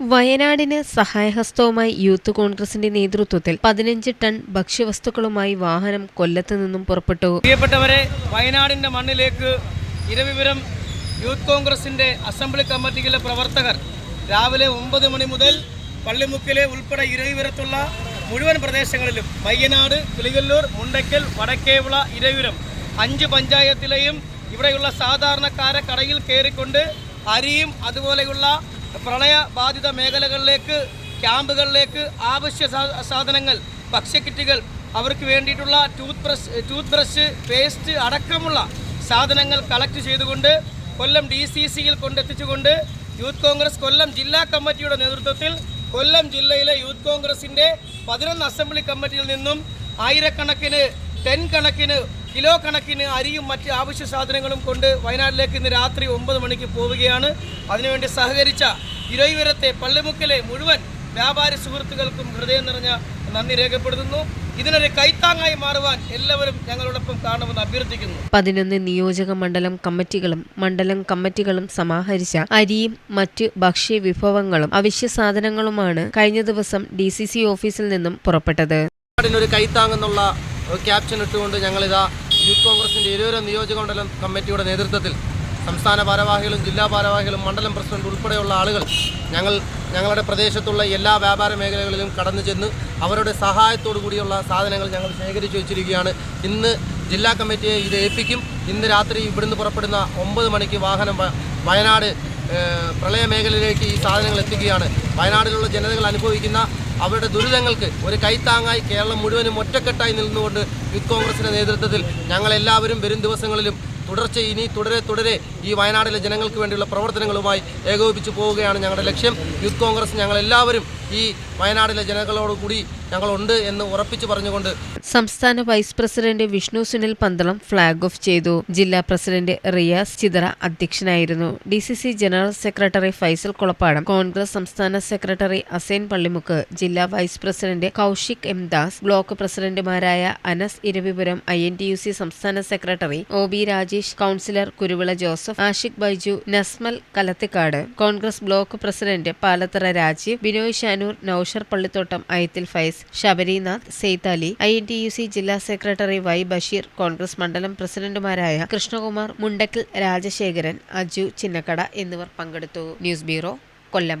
വയനാടിന് സഹായഹസ്തവുമായി യൂത്ത് കോൺഗ്രസിന്റെ നേതൃത്വത്തിൽ പതിനഞ്ച് ടൺ ഭക്ഷ്യവസ്തുക്കളുമായി വാഹനം കൊല്ലത്ത് നിന്നും പുറപ്പെട്ടു. പ്രിയപ്പെട്ടവരെ വയനാടിന്റെ മണ്ണിലേക്ക് ഇരവിപുരം യൂത്ത് കോൺഗ്രസിന്റെ അസംബ്ലി കമ്മിറ്റിയിലെ പ്രവർത്തകർ രാവിലെ ഒമ്പത് മണി മുതൽ പള്ളിമുക്കിലെ ഉൾപ്പെടെ ഇരവിപുരത്തുള്ള മുഴുവൻ പ്രദേശങ്ങളിലും പയ്യനാട് കിളികല്ലൂർ മുണ്ടയ്ക്കൽ വടക്കേവിള ഇരവിപുരം അഞ്ച് പഞ്ചായത്തിലെയും ഇവിടെയുള്ള സാധാരണക്കാരെ കടയിൽ കയറിക്കൊണ്ട് അരിയും അതുപോലെയുള്ള പ്രളയ ബാധിത മേഖലകളിലേക്ക് ക്യാമ്പുകളിലേക്ക് ആവശ്യ സാധനങ്ങൾ ഭക്ഷ്യക്കിറ്റുകൾ അവർക്ക് വേണ്ടിയിട്ടുള്ള tooth brush tooth brush paste അടക്കമുള്ള സാധനങ്ങൾ കളക്ട് ചെയ്തുകൊണ്ട് കൊല്ലം ഡി സി സിയിൽ കൊണ്ടെത്തിച്ചുകൊണ്ട് യൂത്ത് കോൺഗ്രസ് കൊല്ലം ജില്ലാ കമ്മിറ്റിയുടെ നേതൃത്വത്തിൽ കൊല്ലം ജില്ലയിലെ യൂത്ത് കോൺഗ്രസിന്റെ പതിനൊന്ന് അസംബ്ലി കമ്മിറ്റിയിൽ നിന്നും ആയിരക്കണക്കിന് ടെൻ കണക്കിന് കിലോ കണക്കിന് അരിയും മറ്റ് ആവശ്യ സാധനങ്ങളും കൊണ്ട് വയനാട്ടിലേക്ക് ഇന്ന് രാത്രി ഒമ്പത് മണിക്ക് പോവുകയാണ്. അതിനുവേണ്ടി സഹകരിച്ച ഇരവിപുരത്തെ പള്ളിമുക്കിലെ മുഴുവൻ വ്യാപാരി സുഹൃത്തുക്കൾക്കും ഹൃദയം നിറഞ്ഞ നന്ദി രേഖപ്പെടുത്തുന്നു. ഇതിനൊരു കൈത്താങ്ങായി മാറുവാൻ എല്ലാവരും ഞങ്ങളോടൊപ്പം കാണുമെന്ന് അഭ്യർത്ഥിക്കുന്നു. പതിനൊന്ന് നിയോജക മണ്ഡലം കമ്മിറ്റികളും മണ്ഡലം കമ്മിറ്റികളും സമാഹരിച്ച അരിയും മറ്റ് ഭക്ഷ്യ വിഭവങ്ങളും അവശ്യ സാധനങ്ങളുമാണ് കഴിഞ്ഞ ദിവസം ഡി സി സി ഓഫീസിൽ നിന്നും പുറപ്പെട്ടത്. ഒരു കൈത്താങ്ങെന്നുള്ള ക്യാപ്ഷൻ ഇട്ടുകൊണ്ട് ഞങ്ങളിതാ യൂത്ത് കോൺഗ്രസിന്റെ ഇരുവരും നിയോജക മണ്ഡലം കമ്മിറ്റിയുടെ നേതൃത്വത്തിൽ സംസ്ഥാന ഭാരവാഹികളും ജില്ലാ ഭാരവാഹികളും മണ്ഡലം പ്രസിഡന്റ് ഉൾപ്പെടെയുള്ള ആളുകൾ ഞങ്ങൾ ഞങ്ങളുടെ പ്രദേശത്തുള്ള എല്ലാ വ്യാപാര മേഖലകളിലും കടന്നു ചെന്ന് അവരുടെ സഹായത്തോടു കൂടിയുള്ള സാധനങ്ങൾ ഞങ്ങൾ ശേഖരിച്ചു വെച്ചിരിക്കുകയാണ്. ഇന്ന് ജില്ലാ കമ്മിറ്റിയെ ഇത് ഏൽപ്പിക്കും. ഇന്ന് രാത്രി ഇവിടുന്ന് പുറപ്പെടുന്ന ഒമ്പത് മണിക്ക് വാഹനം വയനാട് പ്രളയ മേഖലയിലേക്ക് ഈ സാധനങ്ങൾ എത്തിക്കുകയാണ്. വയനാടിലുള്ള ജനതകൾ അനുഭവിക്കുന്ന അവരുടെ ദുരിതങ്ങൾക്ക് ഒരു കൈത്താങ്ങായി കേരളം മുഴുവനും ഒറ്റക്കെട്ടായി നിന്നുകൊണ്ട് യൂത്ത് കോൺഗ്രസിന്റെ നേതൃത്വത്തിൽ ഞങ്ങളെല്ലാവരും വരും ദിവസങ്ങളിലും തുടർച്ച ഇനി തുടരെ തുടരെ ഈ വയനാടിലെ ജനങ്ങൾക്ക് വേണ്ടിയുള്ള പ്രവർത്തനങ്ങളുമായി ഏകോപിപ്പിച്ചു പോവുകയാണ് ഞങ്ങളുടെ ലക്ഷ്യം. യൂത്ത് കോൺഗ്രസ് ഞങ്ങളെല്ലാവരും ഈ വയനാടിലെ ജനങ്ങളോടുകൂടി ഞങ്ങളുണ്ട് എന്ന് ഉറപ്പിച്ചു പറഞ്ഞുകൊണ്ട് സംസ്ഥാന vice president Vishnu Sunil Pandalam flag off ചെയ്തു. ജില്ലാ പ്രസിഡന്റ് റിയാസ് ചിതറ അധ്യക്ഷനായിരുന്നു. D general secretary Faisal Kulappadam Congress സംസ്ഥാന സെക്രട്ടറി അസൈൻ പള്ളിമുക്ക് ജില്ലാ vice president Kaushik M Das block പ്രസിഡന്റുമാരായ Anas Eravipuram I N T U C സംസ്ഥാന secretary O B Rajesh councillor Kuruvila Joseph Ashiq Baiju Nasmal Kalathikkad Congress block president Palathara Rajeev Binoy Shanoor Noushar Pallithottam Ayathil Sabarinath Saithali I N T U C ജില്ലാ secretary Y Basheer Congress മണ്ഡലം പ്രസിഡന്റുമാരായ കൃഷ്ണകുമാർ മുണ്ടക്കൽ രാജശേഖരൻ അജു ചിന്നക്കട എന്നിവർ പങ്കെടുത്തു. News bureau Kollam.